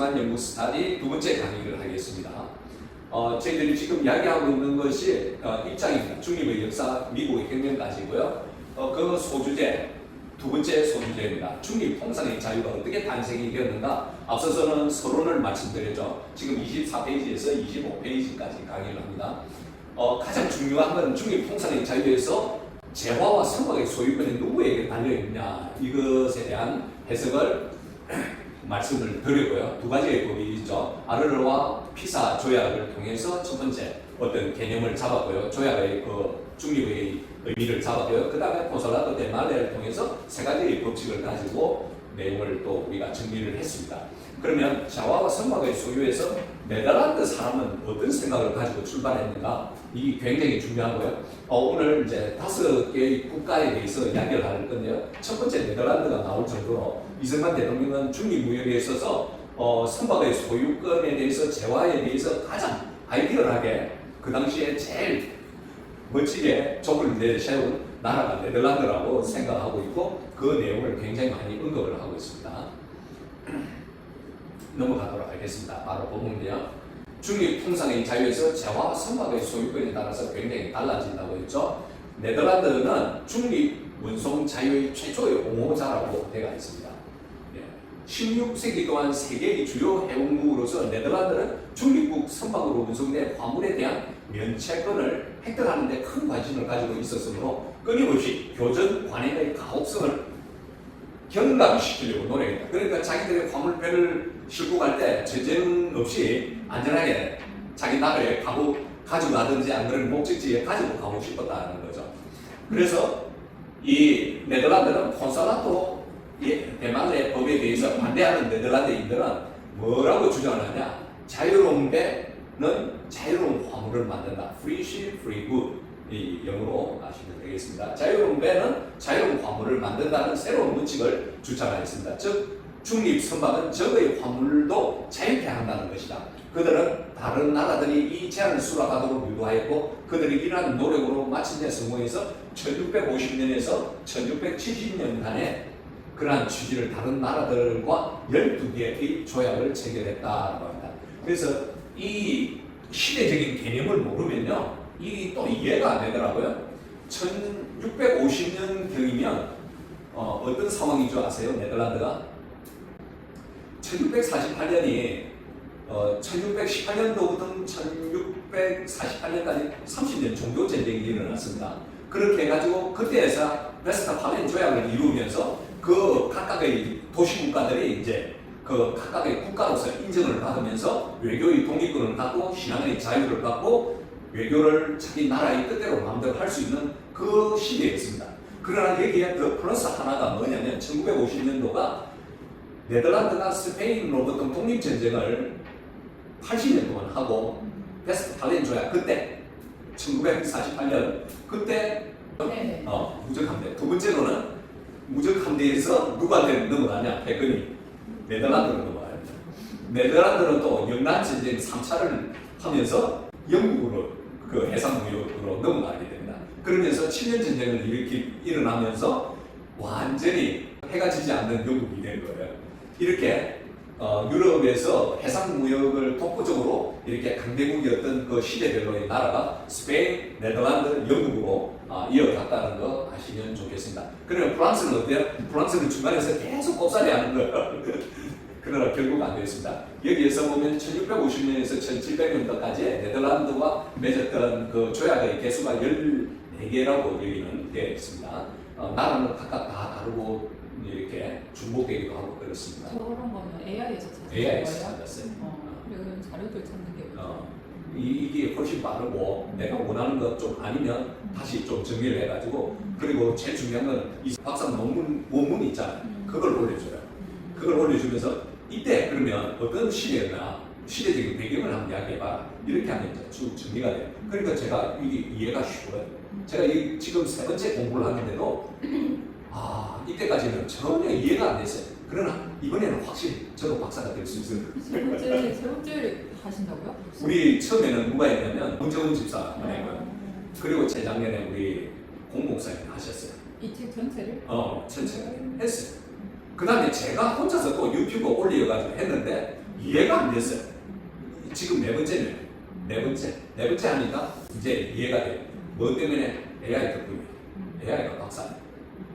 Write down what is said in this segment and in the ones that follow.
이승만 연구 스타디 두 번째 강의를 하겠습니다. 어, 저희들이 지금 이야기하고 있는 것이 어, 입장입니다. 중립의 역사, 미국의 혁명까지고요. 어, 그 소주제, 두 번째 소주제입니다. 중립 통상의 자유가 어떻게 탄생이 되었는가? 앞서서는 서론을 말씀드렸죠. 지금 24페이지에서 25페이지까지 강의를 합니다. 어, 가장 중요한 건 중립 통상의 자유에서 재화와 선박의 소유권이 누구에게 달려 있냐 이것에 대한 해석을 말씀을 드리고요. 두 가지의 법이 있죠. 아르르와 피사 조약을 통해서 첫 번째 어떤 개념을 잡았고요. 조약의 그 중립의 의미를 잡았고요. 그 다음에 포솔라도 데말레를 통해서 세 가지의 법칙을 가지고 내용을 또 우리가 정리를 했습니다. 그러면 자와와 선박의 소유에서 네덜란드 사람은 어떤 생각을 가지고 출발했는가? 이게 굉장히 중요하고요. 어, 오늘 이제 다섯 개의 국가에 대해서 이야기를 할 건데요. 첫 번째 네덜란드가 나올 정도로 이승만 대통령은 중립무역에 있어서 어, 선박의 소유권에 대해서 재화에 대해서 가장 아이디얼하게 그 당시에 제일 멋지게 족을 내세운 나라가 네덜란드라고 생각하고 있고 그 내용을 굉장히 많이 언급을 하고 있습니다. 넘어가도록 하겠습니다. 바로 본문이요. 중립 통상의 자유에서 재화 선박의 소유권에 따라서 굉장히 달라진다고 했죠. 네덜란드는 중립 운송 자유의 최초의 옹호자라고 되어 있습니다. 예. 16세기 동안 세계의 주요 해운국으로서 네덜란드는 중립국 선박으로 운송된 화물에 대한 면채권을 획득하는 데 큰 관심을 가지고 있었으므로 끊임없이 교전 관행의 가혹성을 경감시키려고 노력했다. 그러니까 자기들의 화물배를 싣고 갈때 전쟁 없이 안전하게 자기 나라에 가고 가지고 가든지 안 그러면 목적지에 가지고 가고 싶었다는 거죠. 그래서 이 네덜란드는 콘살라토 대말레 법에 대해서 반대하는 네덜란드인들은 뭐라고 주장을 하냐? 자유로운 배는 자유로운 화물을 만든다. Free ship, free good. 이 영어로 아시면 되겠습니다. 자유로운 배는 자유로운 화물을 만든다는 새로운 문칙을 주장하였습니다. 즉 중립 선박은 적의 화물도 자유케 한다는 것이다. 그들은 다른 나라들이 이 제안을 수락하도록 유도하였고 그들이 이러한 노력으로 데 성공해서 1650년에서 1670년간에 그러한 취지를 다른 나라들과 12개의 조약을 체결했다고 합니다. 그래서 이 시대적인 개념을 모르면요. 이게 또 이해가 안 되더라고요. 1650년 경이면 어, 어떤 상황인 줄 아세요? 네덜란드가 1648년이 어, 1618년도부터 1648년까지 30년 종교 전쟁이 일어났습니다. 그렇게 해가지고 그때에서 베스트파렌 조약을 이루면서 그 각각의 도시 국가들이 이제 그 각각의 국가로서 인정을 받으면서 외교의 독립권을 갖고 신앙의 자유를 갖고 외교를 자기 나라의 뜻대로 마음대로 할 수 있는 그 시대였습니다. 그러나 여기에 더 플러스 하나가 뭐냐면 1950년도가 네덜란드가 스페인으로부터 독립전쟁을 80년 동안 하고 베스트 팔렌 조약 그때 1948년 그때 네. 어, 무적함대 두 번째로는 무적함대에서 누구한테 넘어가냐 백근이 네덜란드로 넘어가요. 네덜란드는 또 영란전쟁 3차를 하면서 영국으로 그 해상무역으로 넘어가게 됩니다. 그러면서 7년 전쟁을 일으키 일어나면서 완전히 해가 지지 않는 영국이 된 거예요. 이렇게 어, 유럽에서 해상무역을 독보적으로 이렇게 강대국이었던 그 시대별로의 나라가 스페인, 네덜란드, 영국으로 아, 이어갔다는 거 아시면 좋겠습니다. 그러면 프랑스는 어때요? 프랑스는 중간에서 계속 꼽사리 하는 거예요. 그러나 결국 안 됐습니다. 여기에서 보면 1650년에서 1700년도까지 네덜란드와 맺었던 그 조약의 개수가 14개라고 여기는 되어 있습니다. 어, 나라는 각각 다 다르고 이렇게 중복되기도 하고 그렇습니다. 저런 거는 AI에서 찾은 AI에서? 찾았어요. 어, 이런 자료들 찾는 게 어, 이, 이게 훨씬 빠르고 내가 원하는 것 좀 아니면 다시 좀 정리를 해가지고 그리고 제일 중요한 건 이 박사 논문 원문 있잖아요. 그걸 올려줘요. 그걸 올려주면서 이때 그러면 어떤 시대였나 시대적인 배경을 한번 이야기해봐 이렇게 하면 이제 쭉 정리가 돼요. 그러니까 제가 이게 이해가 쉬워요. 제가 이 지금 세 번째 공부를 하는데도 아 이때까지는 전혀 이해가 안 됐어요. 그러나 이번에는 확실히 저도 박사가 될 수 있어요. 세 번째 하신다고요? 우리 처음에는 누가 했냐면 문정은 집사가 어. 했고요. 그리고 재작년에 우리 공목사님 하셨어요. 이책 전체를 어, 천천히 했어요. 그 다음에 제가 혼자서 또 유튜브 올려가지고 했는데 이해가 안 됐어요. 지금 네 번째는 네 번째 네 번째 하니까 이제 이해가 돼요. 뭐 때문에 AI 덕분에 AI가 박사.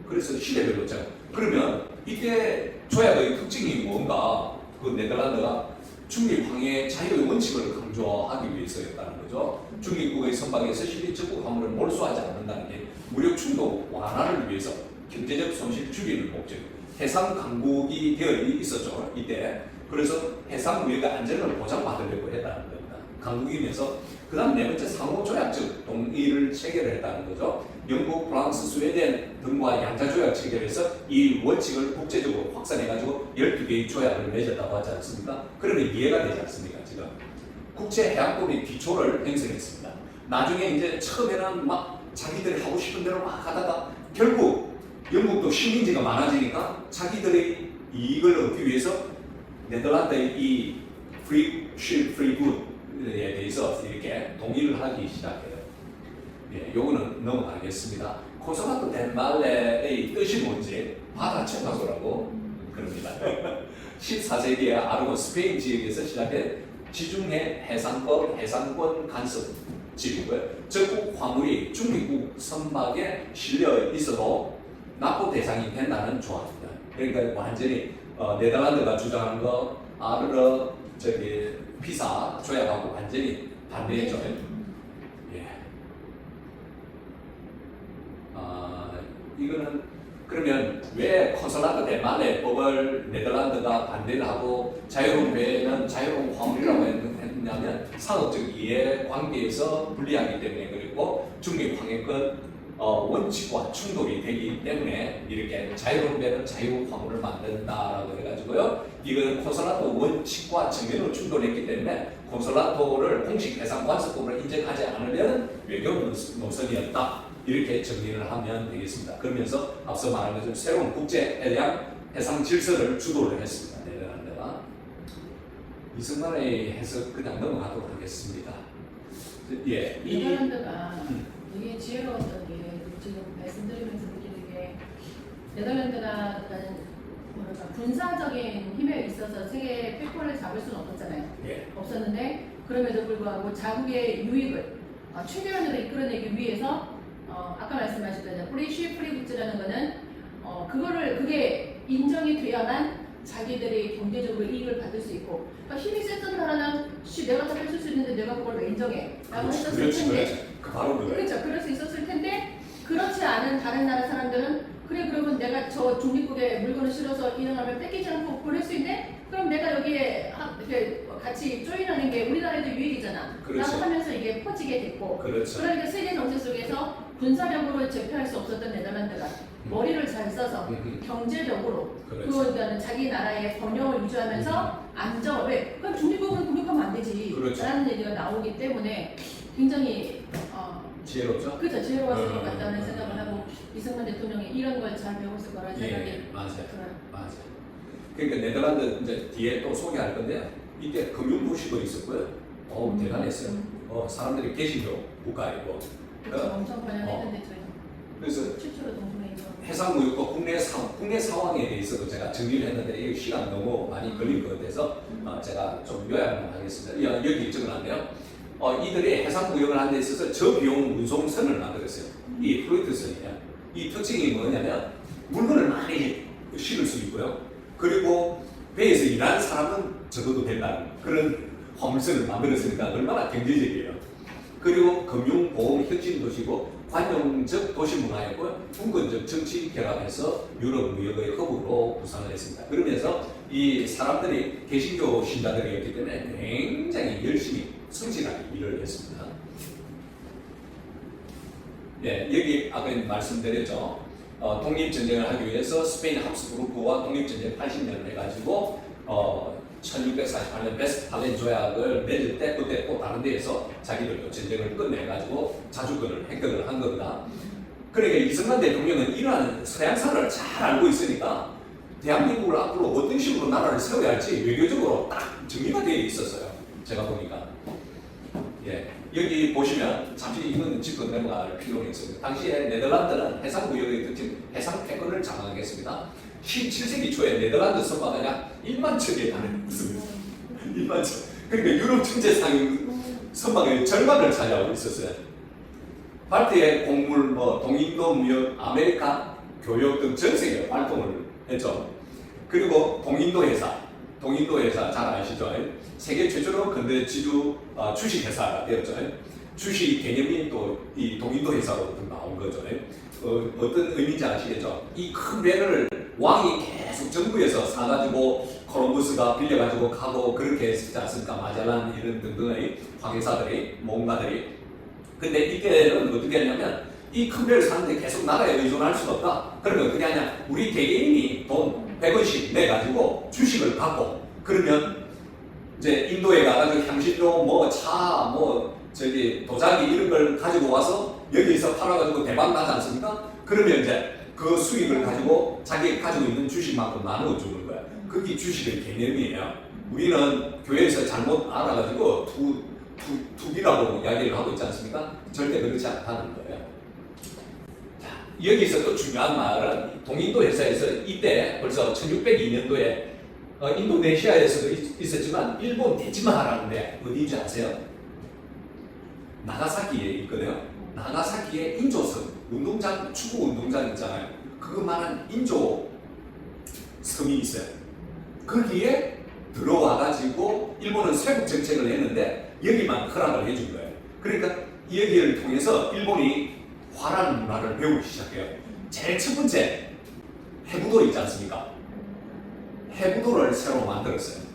그래서 시대별로 자 그러면 이때 조약의 특징이 뭔가 그 네덜란드가 중립 항해 자유의 원칙을 강조하기 위해서였다는 거죠. 중립국의 선박에서 실리 적국 화물을 몰수하지 않는다는 게 무력 충돌 완화를 위해서 경제적 손실 줄이는 목적. 해상 강국이 되어 있었죠 이때. 그래서 해상 무역의 안전을 보장받으려고 했다는 겁니다. 강국이면서 그 다음 네 번째 상호 조약적 동의를 체결했다는 거죠. 영국, 프랑스, 스웨덴 등과 양자 조약 체결해서 이 원칙을 국제적으로 확산해가지고 12개의 조약을 맺었다고 하지 않습니까? 그러면 이해가 되지 않습니까? 지금 국제 해양법의 기초를 형성했습니다. 나중에 이제 처음에는 막 자기들이 하고 싶은 대로 막 하다가 결국 영국도 식민지가 많아지니까 자기들의 이익을 얻기 위해서 네덜란드의 이 굿에 대해서 이렇게 동의를 하기 시작해요. 예, 요거는 넘어가겠습니다. 코소나토 덴말레의 뜻이 뭔지 바다 청가소라고 그럽니다. 14세기에 아르고 스페인 지역에서 시작된 지중해 해상권 해상권 간섭 지이고요. 적국 화물이 중립국 선박에 실려 있어도 납부 대상이 된다는 조합입니다. 그러니까 완전히 어, 네덜란드가 주장하는 거 아르르 저기 피사 조약하고 완전히 반대죠. 예. 아 이거는 그러면 왜 컨설라드 대만의 법을 네덜란드가 반대를 하고 자유로운 배는 자유로운 화물이라고 했- 했냐면 상업적 이해 관계에서 불리하기 때문에 그리고 중립 황해권 어, 원칙과 충돌이 되기 때문에 이렇게 자유로운 배는 자유 화물을 만든다라고 해가지고요. 이거는 콘솔라토 원칙과 정면으로 충돌했기 때문에 콘솔라토를 공식 해상 관습법으로 인정하지 않으면 외교 노선이었다. 이렇게 정리를 하면 되겠습니다. 그러면서 앞서 말한 것처럼 새로운 국제 해양 해상 질서를 주도를 했습니다. 네덜란드가 이승만의 해석 그냥 넘어가도록 하겠습니다. 예, 이 네덜란드가 음. 되게 지혜로웠던 게 지금 말씀드리면서 느끼는 게 네덜란드가 뭐랄까 군사적인 힘에 있어서 세계 패권을 잡을 수는 없었잖아요. 예, 없었는데 그럼에도 불구하고 자국의 유익을 어, 최대한으로 이끌어내기 위해서 어, 아까 말씀하셨던 프리쉬 프리부츠라는 거는 어, 그거를 그게 인정이 돼야만 자기들이 경제적으로 이익을 받을 수 있고 그러니까 힘이 셌던 나라는 씨 내가 다 펼칠 수 있는데 내가 그걸 왜 인정해? 라고 그렇지, 했었을 그렇지, 텐데 그렇지. 그 바로 그거예요. 그렇죠. 그럴 수 있었을 텐데 그렇지 않은 다른 나라 사람들은 그래 그러면 내가 저 중립국에 물건을 실어서 인용하면 뺏기지 않고 보낼 수 있네? 그럼 내가 여기에 하- 이렇게 같이 조인하는 게 우리나라에도 유익이잖아. 그렇죠. 라고 하면서 이게 퍼지게 됐고 그렇죠. 그러니까 세계 정세 속에서 군사력으로 제패할 수 없었던 네덜란드가 머리를 잘 써서 음, 경제력으로 그렇죠. 그거는 자기 나라의 번영을 유지하면서 안정 왜? 그럼 중립국으로 공격하면 안 되지. 그렇죠. 라는 얘기가 나오기 때문에 굉장히 어, 지혜롭죠? 그죠 지혜로웠을 것 음, 같다는 음, 생각을 음. 하고 이승만 대통령이 이런 걸 잘 배웠을 거라는 생각이 예, 맞아요. 들어요. 맞아요. 그러니까 네덜란드 이제 뒤에 또 소개할 건데 이때 금융 도시도 있었고요. 어우 음. 대단했어요. 음. 어 사람들이 개신교 국가이고 그렇죠. 엄청 번영했는데 저희 그래서 최초로 동성애 인정. 해상무역과 국내 상 국내 상황에 대해서도 제가 정리를 했는데 이 시간 너무 많이 걸릴 것 같아서 어, 제가 좀 요약만 하겠습니다. 여- 여기 적어놨네요. 어, 이들이 해상무역을 하는 데 있어서 저비용 운송선을 만들었어요. 이 플로이트선이에요. 이 특징이 뭐냐면 물건을 많이 실을 수 있고요. 그리고 배에서 일하는 사람은 적어도 된다는 그런 화물선을 만들었으니까 얼마나 경제적이에요. 그리고 금융, 보험, 혁신 도시고 관용적 도시 문화였고 분권적 정치 결합해서 유럽 무역의 허브로 구상을 했습니다. 그러면서 이 사람들이 개신교 신자들이었기 때문에 굉장히 열심히 성실하게 일을 했습니다. 네, 여기 아까 말씀드렸죠. 어, 독립전쟁을 하기 위해서 스페인 합스부르크와 독립전쟁 80년을 해가지고 어, 1648년 베스트팔렌 조약을 맺을 때 그때 또 다른 데에서 자기들도 전쟁을 끝내가지고 자주권을 획득을 한 겁니다. 그러니까 이승만 대통령은 이러한 서양사를 잘 알고 있으니까 대한민국을 앞으로 어떤 식으로 나라를 세워야 할지 외교적으로 딱 정리가 되어 있었어요. 제가 보니까. 예. 여기 보시면 잠시 이건 짚고 넘어갈 필요가 있습니다. 당시에 네덜란드는 해상무역의 특징, 해상 패권을 장악했습니다. 17세기 초에 네덜란드 선박은 약 1만 척에 달했습니다. 1만 천. 그러니까 유럽 상임 선박의 절반을 차지하고 있었어요. 발트의 곡물, 뭐 동인도 무역, 아메리카 교역 등 전 세계 활동을 했죠. 그리고 동인도 회사, 동인도 회사 잘 아시죠? 세계 최초로 근대 지주 아, 주식 회사가 되었죠. 주식 개념이 또 이 동인도 회사로부터 나온 거죠. 어, 어떤 의미인지 아시겠죠? 이 큰 배를 왕이 계속 정부에서 사가지고 콜럼버스가 빌려가지고 가고 그렇게 했지 않습니까? 마젤란 이런 등등의 황해사들이 몽가들이 근데 이때는 어떻게 했냐면 이 큰 배를 사는데 계속 나라에 의존할 수가 없다. 그러면 그게 아니라 우리 개개인이 돈 100원씩 내가지고 주식을 갖고 그러면 이제 인도에 가가지고 향신료 뭐 차 뭐 저기 도자기 이런 걸 가지고 와서 여기서 팔아가지고 대박 나지 않습니까? 그러면 이제 그 수익을 가지고 자기 가지고 있는 주식만큼 나누어 주는 거야. 그게 주식의 개념이에요. 우리는 교회에서 잘못 알아가지고 투, 투, 투기라고 이야기를 하고 있지 않습니까? 절대 그렇지 않다는 거예요. 자, 여기서 또 중요한 말은 동인도 회사에서 이때 벌써 1602년도에 어, 인도네시아에서도 있, 있었지만 일본 대지마라는 데 어디인지 아세요? 나가사키에 있거든요. 나가사키에 인조섬 운동장 축구 운동장 있잖아요. 그것만한 인조 섬이 있어요. 거기에 들어와 가지고 일본은 세국 정책을 했는데 여기만 허락을 해준 거예요. 그러니까 여기를 통해서 일본이 화란 문화를 배우기 시작해요. 제일 첫 번째 해부도 있지 않습니까? 해부도를 새로 만들었어요.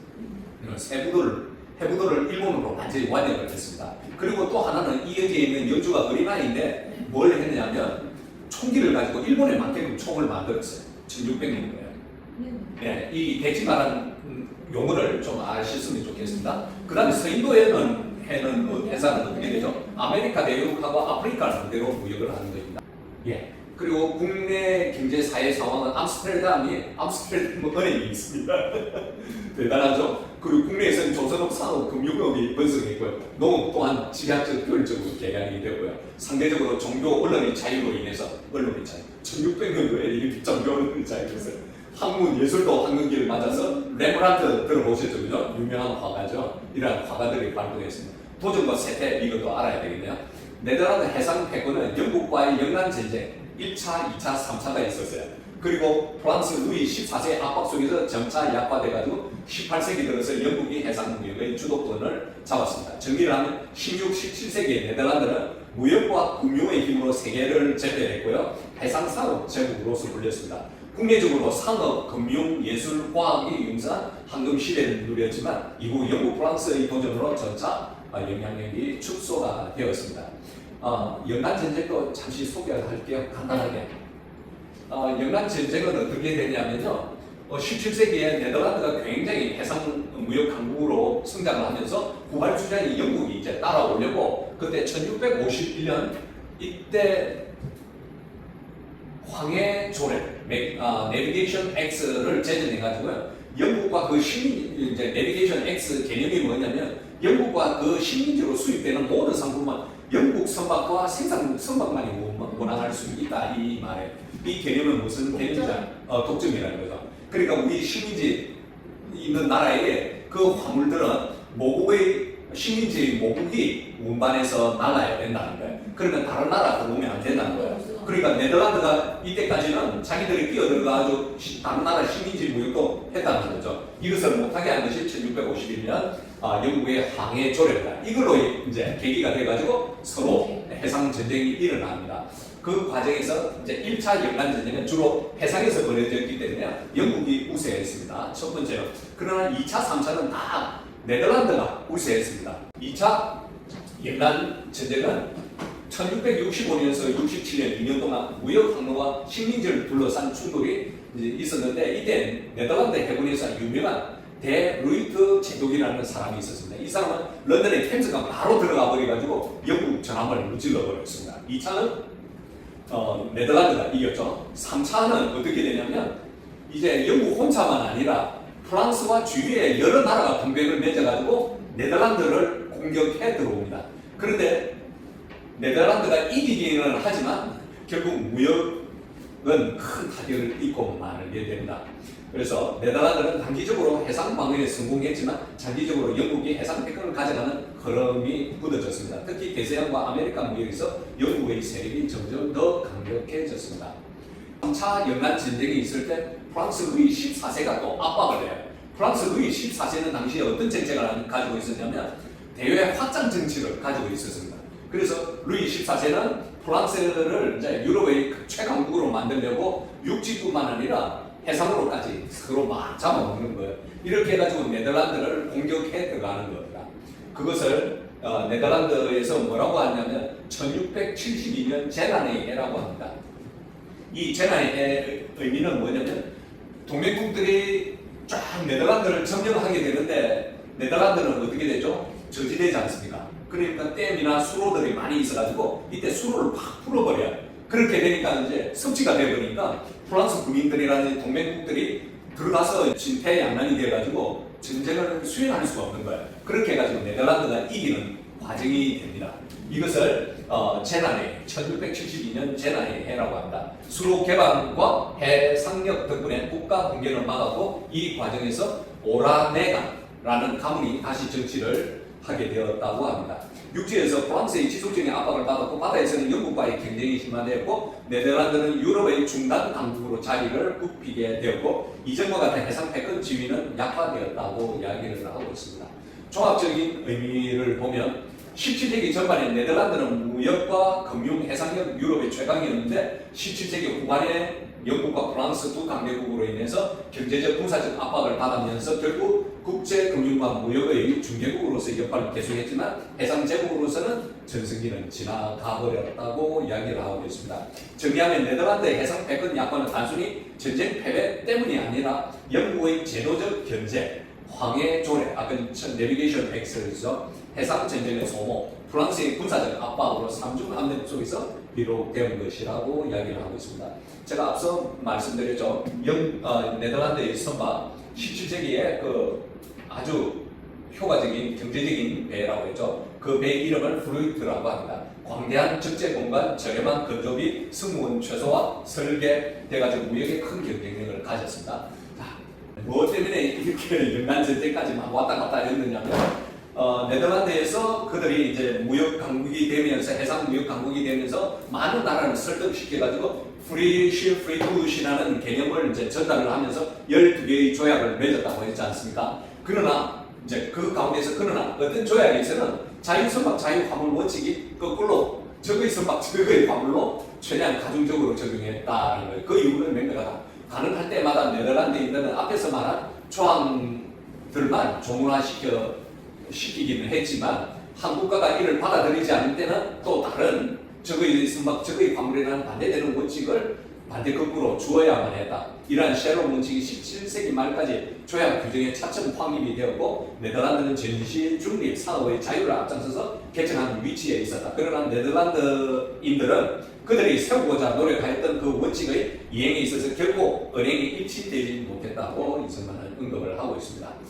해부도를 해부도를 일본으로 완전히 완역을 했습니다. 그리고 또 하나는 이 여기에 있는 연주가 어린아이인데 뭘 했느냐면 총기를 가지고 일본에 맞게끔 총을 만들었어요. 1600년도에. 네, 이 대지마라는 용어를 좀 아셨으면 좋겠습니다. 그 다음에 서인도에는 해는 뭐 회사는 어떻게 되죠? 아메리카 대륙하고 아프리카를 상대로 무역을 하는 겁니다. 예. 그리고 국내 경제 사회 상황은 암스테르담이 암스테르담 은행이 있습니다. 대단하죠? 그리고 국내에서는 조선업 산업 금융업이 번성했고요. 농업 또한 지하적 효율적으로 개량이 되고요. 상대적으로 종교 언론의 자유로 인해서 언론의 자유. 1600년도에 이렇게 종교 언론의 자유가 있어요. 학문 예술도 황금기를 맞아서 레브란트 들어보셨죠? 그죠? 유명한 화가죠. 이러한 화가들이 발동했습니다. 도전과 세태 이것도 알아야 되겠네요. 네덜란드 해상 패권은 영국과의 영난 전쟁 1차, 2차, 3차가 있었어요. 그리고 프랑스 루이 14세 압박 속에서 점차 약화돼가지고 18세기 들어서 영국이 해상 무역의 주도권을 잡았습니다. 정리를 하면 16, 17세기에 네덜란드는 무역과 금융의 힘으로 세계를 제패했고요. 해상 산업 제국으로서 불렸습니다. 국내적으로 상업, 금융, 예술, 과학이 융성한 황금 시대를 누렸지만 이후 영국, 프랑스의 도전으로 점차 어, 영향력이 축소가 되었습니다. 어, 영란 전쟁도 잠시 소개를 할게요. 간단하게. 어, 영란 전쟁은 어떻게 되냐면요. 어, 17세기에 네덜란드가 굉장히 해상 무역 강국으로 성장을 하면서 구발주장이 영국이 이제 따라오려고 그때 1651년 이때 황해 조례, 내비게이션 X를 제정해 가지고요. 영국과 그 식민, 이제 내비게이션 X 개념이 뭐냐면 영국과 그 식민지로 수입되는 모든 상품은 영국 선박과 생산 선박만이 원- 원활할 수 있다 이 말에 이 개념은 무슨 개념이냐? 어, 독점이라는 거죠. 그러니까 우리 식민지 있는 나라에 그 화물들은 모국의 식민지 모국이 운반해서 날아야 된다는 거예요. 그러면 다른 나라 들어오면 안 된다는 거예요. 그러니까 네덜란드가 이때까지는 자기들이 끼어들어가지고 시- 다른 나라 식민지 무역도 했다는 거죠. 이것을 못하게 한 것이 1651년 아, 영국의 항해 조례입니다. 이걸로 이제 계기가 돼가지고 서로 해상 전쟁이 일어납니다. 그 과정에서 이제 1차 영란 전쟁은 주로 해상에서 벌어졌기 때문에 영국이 우세했습니다. 첫 번째로. 그러나 2차, 3차는 다 네덜란드가 우세했습니다. 2차 영란 전쟁은 1665년에서 67년 2년 동안 무역 항로와 식민지를 둘러싼 충돌이 있었는데 이때 네덜란드 해군에서 유명한 대 루이트 제독이라는 사람이 있었습니다. 이 사람은 런던의 템스가 바로 들어가 버려가지고 영국 전함을 무찔러 버렸습니다. 2차는 어, 네덜란드가 이겼죠. 3차는 어떻게 되냐면 이제 영국 혼자만 아니라 프랑스와 주위에 여러 나라가 동맹을 맺어가지고 네덜란드를 공격해 들어옵니다. 그런데 네덜란드가 이기기는 하지만 결국 무역은 큰 타격을 입고 말게 됩니다. 그래서 네덜란드는 단기적으로 해상 방위에 성공했지만 장기적으로 영국이 해상 패권을 가져가는 흐름이 굳어졌습니다. 특히 대서양과 아메리카 무역에서 영국의 세력이 점점 더 강력해졌습니다. 3차 연안 전쟁이 있을 때 프랑스 루이 14세가 또 압박을 해요. 프랑스 루이 14세는 당시에 어떤 정책을 가지고 있었냐면 대외 확장 정치를 가지고 있었습니다. 그래서 루이 14세는 프랑스를 이제 유럽의 최강국으로 만들려고 육지뿐만 아니라 해상으로까지 서로 막 잡아먹는 거예요. 이렇게 해가지고 네덜란드를 공격해 들어가는 겁니다. 그것을 어, 네덜란드에서 뭐라고 하냐면 1672년 제난의 해라고 합니다. 이 제난의 해 의미는 뭐냐면 동맹국들이 쫙 네덜란드를 점령하게 되는데 네덜란드는 어떻게 되죠? 저지되지 않습니까? 그러니까 댐이나 수로들이 많이 있어가지고 이때 수로를 팍 풀어버려요. 그렇게 되니까 이제 성취가 되버리니까 프랑스 국민들이라는 동맹국들이 들어가서 진퇴양난이 돼가지고 전쟁을 수행할 수가 없는 거예요. 그렇게 해가지고 네덜란드가 이기는 과정이 됩니다. 이것을 어, 제난해 1672년 제난의 해라고 합니다. 수로 개방과 해상력 덕분에 국가 붕괴를 막았고 이 과정에서 오라네가라는 가문이 다시 정치를 하게 되었다고 합니다. 육지에서 프랑스의 지속적인 압박을 받았고 바다에서는 영국과의 경쟁이 심화되었고 네덜란드는 유럽의 중단 강국으로 자리를 굽히게 되었고 이전과 같은 해상 패권 지위는 약화되었다고 이야기를 하고 있습니다. 종합적인 의미를 보면 17세기 전반에 네덜란드는 무역과 금융, 해상력 유럽의 최강이었는데 17세기 후반에 영국과 프랑스 두 강대국으로 인해서 경제적 군사적 압박을 받으면서 결국 국제 금융과 무역의 중개국으로서 역할을 계속했지만 해상 제국으로서는 전성기는 지나가 버렸다고 이야기를 하고 있습니다. 정리하면 네덜란드의 해상 패권 약화는 단순히 전쟁 패배 때문이 아니라 영국의 제도적 견제, 황해 조례, 아까 내비게이션 엑스에서 해상 전쟁의 소모, 프랑스의 군사적 압박으로 삼중 함대 속에서 비롯된 것이라고 이야기를 하고 있습니다. 제가 앞서 말씀드렸죠. 영, 어, 네덜란드의 선박 17세기에 그 아주 효과적인 경제적인 배라고 했죠. 그 배 이름을 프루이트라고 합니다. 광대한 적재 공간, 저렴한 건조비, 승무원 최소화, 설계 돼가지고 무역에 큰 경쟁력을 가졌습니다. 자, 뭐 때문에 이렇게 연간 전쟁까지 막 왔다 갔다 했느냐면 어, 네덜란드에서 그들이 이제 무역 강국이 되면서 해상 무역 강국이 되면서 많은 나라를 설득시켜가지고 프리시 프리투시라는 개념을 이제 전달을 하면서 12개의 조약을 맺었다고 했지 않습니까? 그러나 이제 그 가운데서 그러나 어떤 조약에서는 자유선박 자유화물 원칙이 거꾸로 적의 선박 적의 화물로 최대한 가중적으로 적용했다는 거예요. 그 이유는 명백하다. 가능할 때마다 네덜란드인들은 앞에서 말한 조항들만 조문화시켜 시키기는 했지만 한국가가 이를 받아들이지 않을 때는 또 다른 적의 선박 적의 화물이라는 반대되는 원칙을 반대 거꾸로 주어야만 했다. 이러한 셰로 원칙이 17세기 말까지 조약 규정에 차츰 확립이 되었고 네덜란드는 전시 중립 산업의 자유를 앞장서서 개척하는 위치에 있었다. 그러나 네덜란드인들은 그들이 세우고자 노력하였던 그 원칙의 이행에 있어서 결국 은행이 일치되지 못했다고 이승만은 언급을 하고 있습니다.